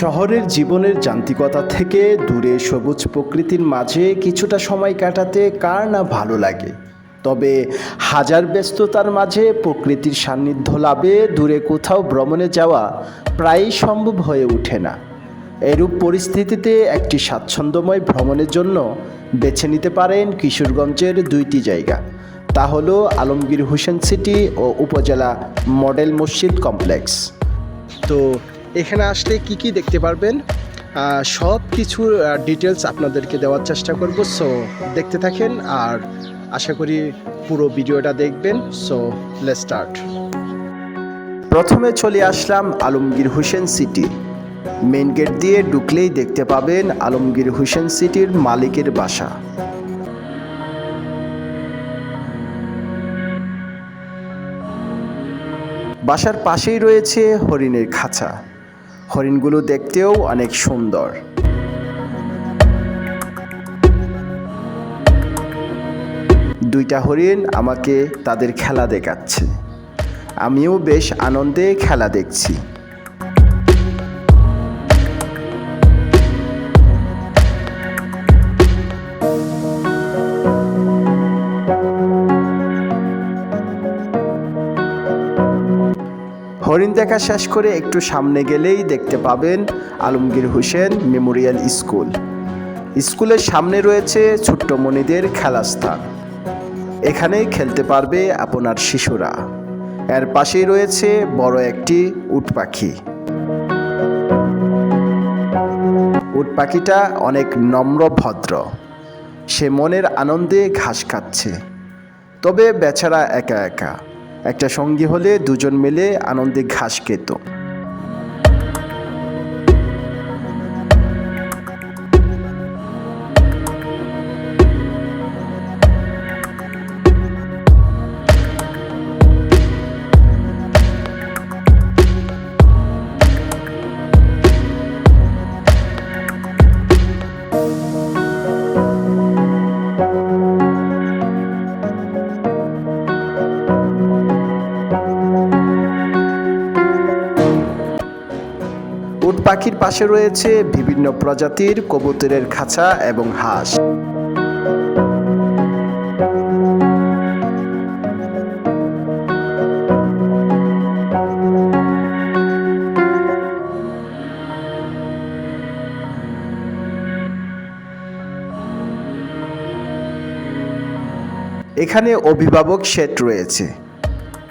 শহরের জীবনের যান্ত্রিকতা থেকে দূরে সবুজ প্রকৃতির মাঝে কিছুটা সময় কাটাতে কার না ভালো লাগে? তবে হাজার ব্যস্ততার মাঝে প্রকৃতির সান্নিধ্য লাভে দূরে কোথাও ভ্রমণে যাওয়া প্রায়ই সম্ভব হয়ে ওঠে না। এরূপ পরিস্থিতিতে একটি স্বাচ্ছন্দ্যময় ভ্রমণের জন্য বেছে নিতে পারেন কিশোরগঞ্জের দুইটি জায়গা। তা হলো আলমগীর হোসেন সিটি ও উপজেলা মডেল মসজিদ কমপ্লেক্স। তো এখানে আসলে কি কি দেখতে পারবেন? সব কিছুর ডিটেলস আপনাদেরকে দেওয়ার চেষ্টা করব। সো দেখতে থাকেন আর আশা করি পুরো ভিডিওটা দেখবেন। সো লেট স্টার্ট প্রথমে চলে আসলাম Alamgir Hossain city. Main gate দিয়ে ঢুকলেই দেখতে পাবেন আলমগীর হোসেন সিটির মালিকের বাসা। বাসার পাশেই রয়েছে হরিণের খাঁচা। হরিণগুলো দেখতেও অনেক সুন্দর। দুইটা হরিণ আমাকে তাদের খেলা দেখাচ্ছে। আমিও বেশ আনন্দে খেলা দেখছি। হরিণ দেখা শেষ করে একটু সামনে গেলেই দেখতে পাবেন আলমগীর হোসেন মেমোরিয়াল স্কুল। স্কুলের সামনে রয়েছে ছোট্ট মনিদের খেলাস্থান। এখানেই খেলতে পারবে আপনার শিশুরা। এর পাশেই রয়েছে বড় একটি উট পাখি। উট পাখিটা অনেক নম্র ভদ্র। সে মনের আনন্দে ঘাস খাচ্ছে। তবে বেচারা একা একা। একটা সঙ্গী হলে দুজন মিলে আনন্দে ঘাস খেত। উট পাখির পাশে রয়েছে বিভিন্ন প্রজাতির কবুতরের খাঁচা এবং হাঁস। এখানে অভিভাবক সেট রয়েছে।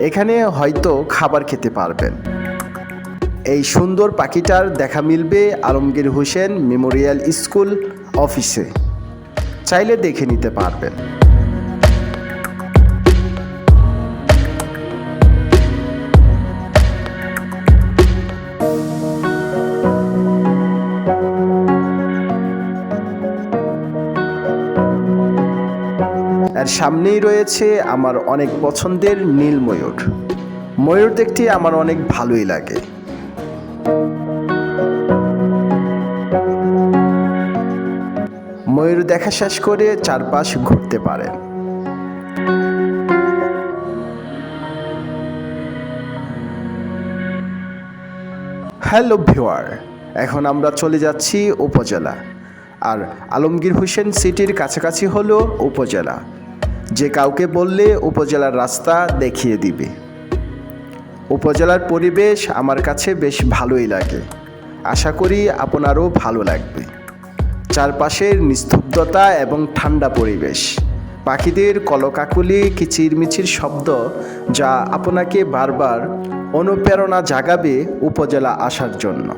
এখানে হয়তো খাবার খেতে পারবেন। এই সুন্দর পাখিটার দেখা মিলবে আলমগীর হোসেন মেমোরিয়াল স্কুল অফিসে। চাইলে দেখে নিতে পারবেন। আর সামনেই রয়েছে আমার অনেক পছন্দের নীল ময়ূর। ময়ূর দেখতে আমার অনেক ভালোই লাগে। ময়ূর দেখা শেষ করে চারপাশ ঘুরতে পারেন হ্যালো ভিওয়ার এখন আমরা চলে যাচ্ছি উপজেলা। আর আলমগীর হোসেন সিটির কাছাকাছি হলো উপজেলা। যে কাউকে বললে উপজেলার রাস্তা দেখিয়ে দিবে। উপজেলার পরিবেশ আমার কাছে বেশ ভালোই লাগে। আশা করি আপনারও ভালো লাগবে। চারপাশের নিস্তব্ধতা এবং ঠান্ডা পরিবেশ। পাখিদের কলকাকুলি, কিচিরমিচির শব্দ যা আপনাকে বারবার অনুপ্রেরণা জাগাবে উপজেলা আসার জন্য।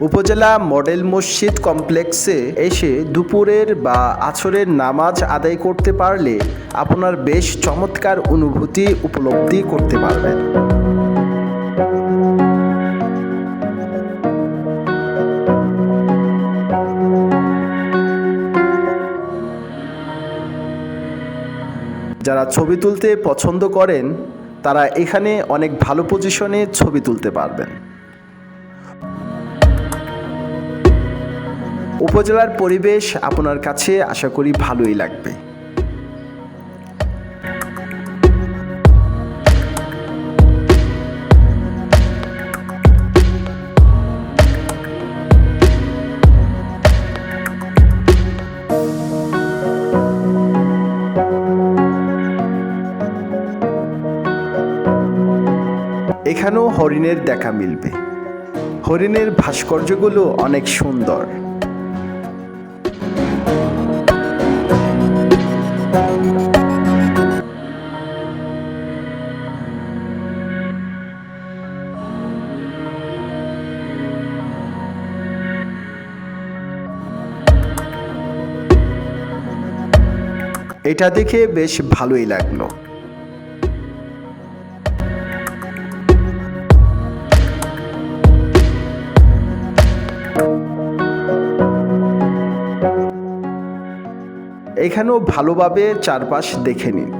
উপজেলা মডেল মসজিদ কমপ্লেক্সে এসে দুপুরের বা আছরের নামাজ আদায় করতে পারলে আপনার বেশ চমৎকার অনুভূতি উপলব্ধি করতে পারবেন। যারা ছবি তুলতে পছন্দ করেন, তারা এখানে অনেক ভালো পজিশনে ছবি তুলতে পারবেন। উপজেলার পরিবেশ আপনার কাছে আশা করি ভালোই লাগবে। এখানেও হরিণের দেখা মিলবে। হরিণের ভাস্কর্যগুলো অনেক সুন্দর। এটা দেখে বেশ ভালোই লাগল। এখানেও ভালোভাবে চারপাশ দেখে নিন।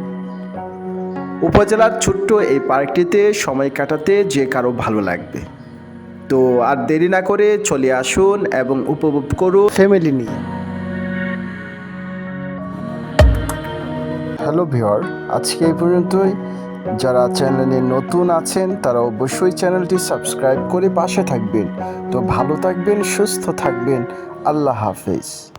উপজেলার ছোট্ট এই পার্কটিতে সময় কাটাতে যে কারও ভালো লাগবে। তো আর দেরি না করে চলে আসুন এবং উপভোগ করুন। ফ্যামিলি নিয়ে। হ্যালো ভিওর আজকে এই পর্যন্তই। যারা চ্যানেলে নতুন আছেন, তারা অবশ্যই চ্যানেলটি সাবস্ক্রাইব করে পাশে থাকবেন। তো ভালো থাকবেন, সুস্থ থাকবেন। আল্লাহ হাফেজ।